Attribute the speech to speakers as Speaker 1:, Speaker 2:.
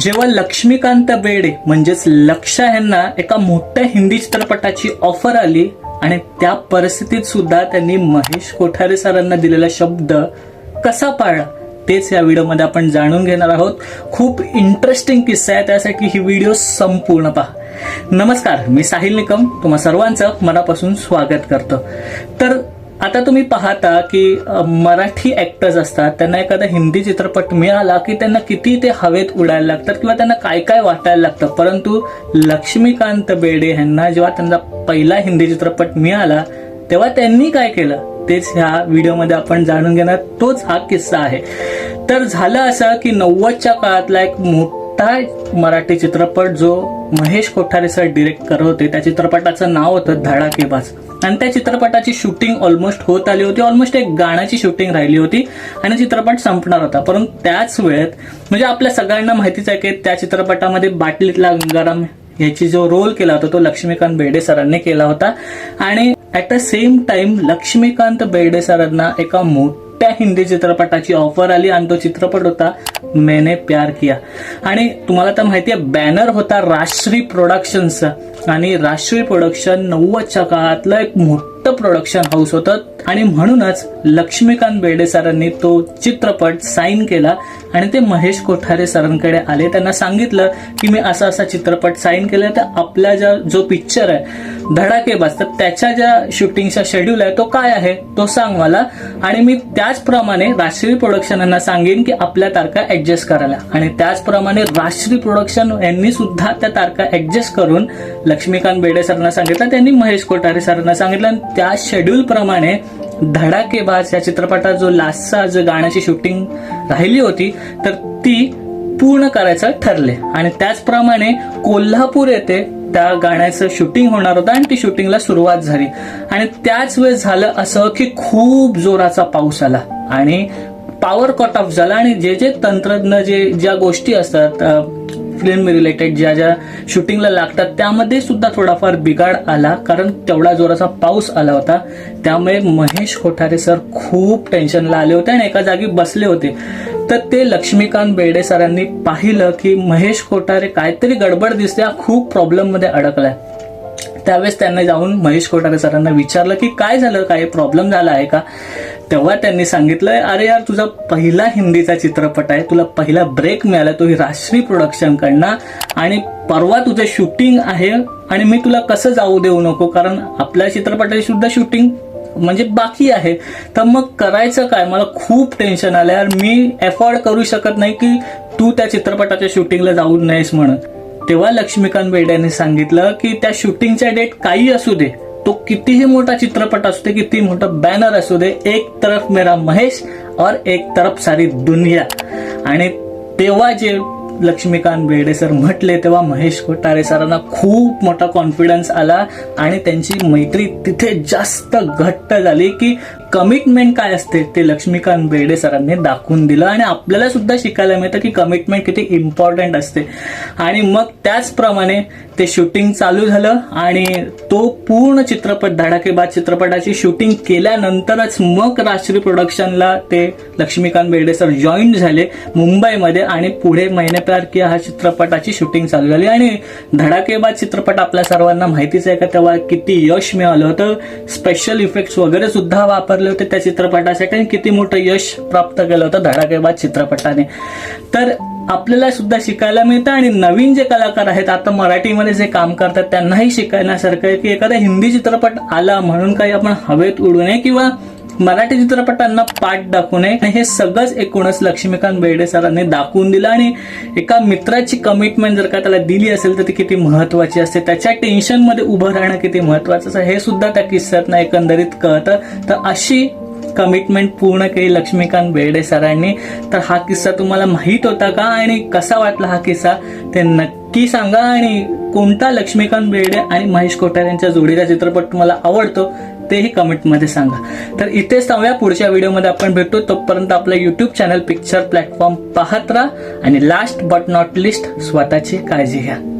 Speaker 1: जेव्हा लक्ष्मीकांत बेडे म्हणजेच लक्षा यांना एका मोठ्या हिंदी चित्रपटाची ऑफर आली आणि त्या परिस्थितीत सुद्धा त्यांनी महेश कोठारे सरांना दिलेला शब्द कसा पाळला तेच या व्हिडिओमध्ये आपण जाणून घेणार आहोत. खूप इंटरेस्टिंग किस्सा आहे त्यासाठी ही व्हिडिओ संपूर्ण पहा. नमस्कार मी साहिल निकम तुम्हा सर्वांचं मनापासून स्वागत करतो. तर आता तुम्ही पाहता की मराठी ऍक्टर्स असतात त्यांना एखादा हिंदी चित्रपट मिळाला की त्यांना किती ते हवेत उडायला लागतात किंवा त्यांना काय काय वाटायला लागतं. परंतु लक्ष्मीकांत बेडे यांना जेव्हा त्यांना पहिला हिंदी चित्रपट मिळाला तेव्हा त्यांनी काय केलं? तेच ह्या व्हिडिओमध्ये आपण जाणून घेणार. तोच हा किस्सा आहे. तर झालं असं की नव्वदच्या काळातला एक मोठा मराठी चित्रपट जो महेश कोठारे सर डिरेक्ट करत होते त्या चित्रपटाचं नाव होतं धडाकेबाज आणि त्या चित्रपटाची शूटिंग ऑलमोस्ट होत आली होती ऑलमोस्ट एक गाण्याची शूटिंग राहिली होती आणि चित्रपट संपणार होता. परंतु त्याच वेळेत म्हणजे आपल्या सगळ्यांना माहितीच आहे की त्या चित्रपटामध्ये बाटलीतला गंगाराम याची जो रोल केला होता तो लक्ष्मीकांत बेर्डे सरांनी केला होता. आणि at the same time Laxmikant Berde सरांना एका मोठ्या हिंदी चित्रपटाची ऑफर आली आणि तो चित्रपट होता मैंने प्यार किया। आणि तुम्हाला तर माहिती आहे बॅनर होता राश्री प्रोडक्शनचा आणि राष्ट्रीय प्रोडक्शन नव्वदच्या काळातलं एक मोठं प्रोडक्शन हाऊस होतं. आणि म्हणूनच लक्ष्मीकांत बेर्डे सरांनी तो चित्रपट साईन केला आणि ते महेश कोठारे सरांकडे आले. त्यांना सांगितलं की मी असा असा चित्रपट साईन केला तर आपला ज्या जो पिक्चर आहे धडाकेबाज तर त्याच्या ज्या शूटिंगचा शेड्यूल आहे तो काय आहे तो सांग मला. आणि मी त्याचप्रमाणे राष्ट्रीय प्रोडक्शन यांना सांगेन की आपल्या तारखा ऍडजस्ट करायला. आणि त्याचप्रमाणे राष्ट्रीय प्रोडक्शन यांनी सुद्धा त्या तारखा ऍडजस्ट करून लक्ष्मीकांत बेर्डे सरांना सांगितलं. त्यांनी महेश कोठारे सरांना सांगितलं. त्या शेड्यूलप्रमाणे धडाकेबाज या चित्रपटात जो लास्टचा जो गाण्याची शूटिंग राहिली होती तर ती पूर्ण करायचं ठरले. आणि त्याचप्रमाणे कोल्हापूर येथे त्या गाण्याचं शूटिंग होणार होतं आणि ती शूटिंगला सुरुवात झाली. आणि त्याच वेळेस झालं असं की खूप जोराचा पाऊस आला आणि पॉवर कट ऑफ झाला. आणि जे जे तंत्रज्ञ जे ज्या गोष्टी असतात फिल्म रिलेटेड ज्या ज्या शूटिंगला लागतात त्यामध्ये सुद्धा थोडाफार बिघाड आला. कारण तेवढा जोराचा पाऊस आला होता. त्यामुळे महेश कोठारे सर खूप टेन्शनला आले होते आणि एका जागी बसले होते. तर ते लक्ष्मीकांत बेर्डे सरांनी पाहिलं की महेश कोठारे काहीतरी गडबड दिसते हा खूप प्रॉब्लेममध्ये अडकलाय. त्यावेळेस त्यांनी जाऊन महेश कोठारे सरांना विचारलं की काय झालं काय प्रॉब्लेम झाला आहे का? तेव्हा त्यांनी सांगितलं अरे यार तुझा पहिला हिंदीचा चित्रपट आहे तुला पहिला ब्रेक मिळाला तो ही राष्ट्रीय प्रोडक्शन कडनं. आणि परवा तुझं शूटिंग आहे आणि मी तुला कसं जाऊ देऊ नको? कारण आपल्या चित्रपटाची सुद्धा शूटिंग म्हणजे बाकी आहे. तर मग करायचं काय? मला खूप टेन्शन आलं यार मी एफोर्ड करू शकत नाही की तू त्या चित्रपटाच्या शूटिंगला जाऊ नयेस म्हणून. तेव्हा लक्ष्मीकांत बेड्याने सांगितलं की त्या शूटिंगच्या डेट काही असू दे. तो कितीही मोठा चित्रपट असू दे किती मोठा बॅनर असू दे एक तरफ मेरा महेश और एक तरफ सारी दुनिया. आणि तेव्हा जे लक्ष्मीकांत बेर्डे सर म्हटले तेव्हा महेश कोठारे सरांना खूप मोठा कॉन्फिडन्स आला आणि त्यांची मैत्री तिथे जास्त घट्ट झाली की कमिटमेंट काय असते ते लक्ष्मीकांत बेर्डे सरांनी दाखवून दिलं आणि आपल्याला सुद्धा शिकायला मिळतं की कमिटमेंट किती इम्पॉर्टंट असते. आणि मग त्याचप्रमाणे ते शूटिंग चालू झालं आणि तो पूर्ण चित्रपट धडाकेबाद चित्रपटाची शूटिंग केल्यानंतरच मग राष्ट्रीय प्रोडक्शनला ते लक्ष्मीकांत बेर्डे सर जॉईन झाले मुंबईमध्ये आणि पुढे महिने प्यार किया हा चित्रपटाची शूटिंग चालू झाली. आणि धडाकेबाद चित्रपट आपल्या सर्वांना माहितीच आहे का तेव्हा किती यश मिळालं होतं? स्पेशल इफेक्ट्स वगैरे सुद्धा वापरले होते त्या चित्रपटासाठी आणि किती मोठं यश प्राप्त केलं होतं धडाकेबाद चित्रपटाने. तर आपल्याला सुद्धा शिकायला मिळतं आणि नवीन जे कलाकार आहेत आता मराठीमध्ये जे काम करतात त्यांनाही शिकण्यासारखं आहे की एखादा हिंदी चित्रपट आला म्हणून काही आपण हवेत उडू नये किंवा मराठी चित्रपटांना पाठ दाखवू नये आणि हे सगळंच एकूणच लक्ष्मीकांत बेर्डे सरांनी दाखवून दिलं आणि एका मित्राची कमिटमेंट जर का त्याला दिली असेल तर ती किती महत्वाची असते. त्याच्या टेन्शनमध्ये उभं राहणं किती महत्वाचं असं हे सुद्धा त्या किस्सातनं एकंदरीत कळतं. तर अशी कमिटमेंट पूर्ण केली लक्ष्मीकांत बेर्डे सरांनी. तर हा किस्सा तुम्हाला माहीत होता का? आणि कसा वाटला हा किस्सा? ते नक्की सांगा. आणि कोणता लक्ष्मीकांत बेर्डे आणि महेश कोठारे यांच्या जोडीचा चित्रपट तुम्हाला आवडतो? तेही कमेंटमध्ये सांगा. तर इथेच थांबूया. पुढच्या व्हिडिओमध्ये आपण भेटतो तोपर्यंत आपलं युट्यूब चॅनल पिक्चर प्लॅटफॉर्म पाहत राहा. आणि लास्ट बट नॉट लिस्ट स्वतःची काळजी घ्या.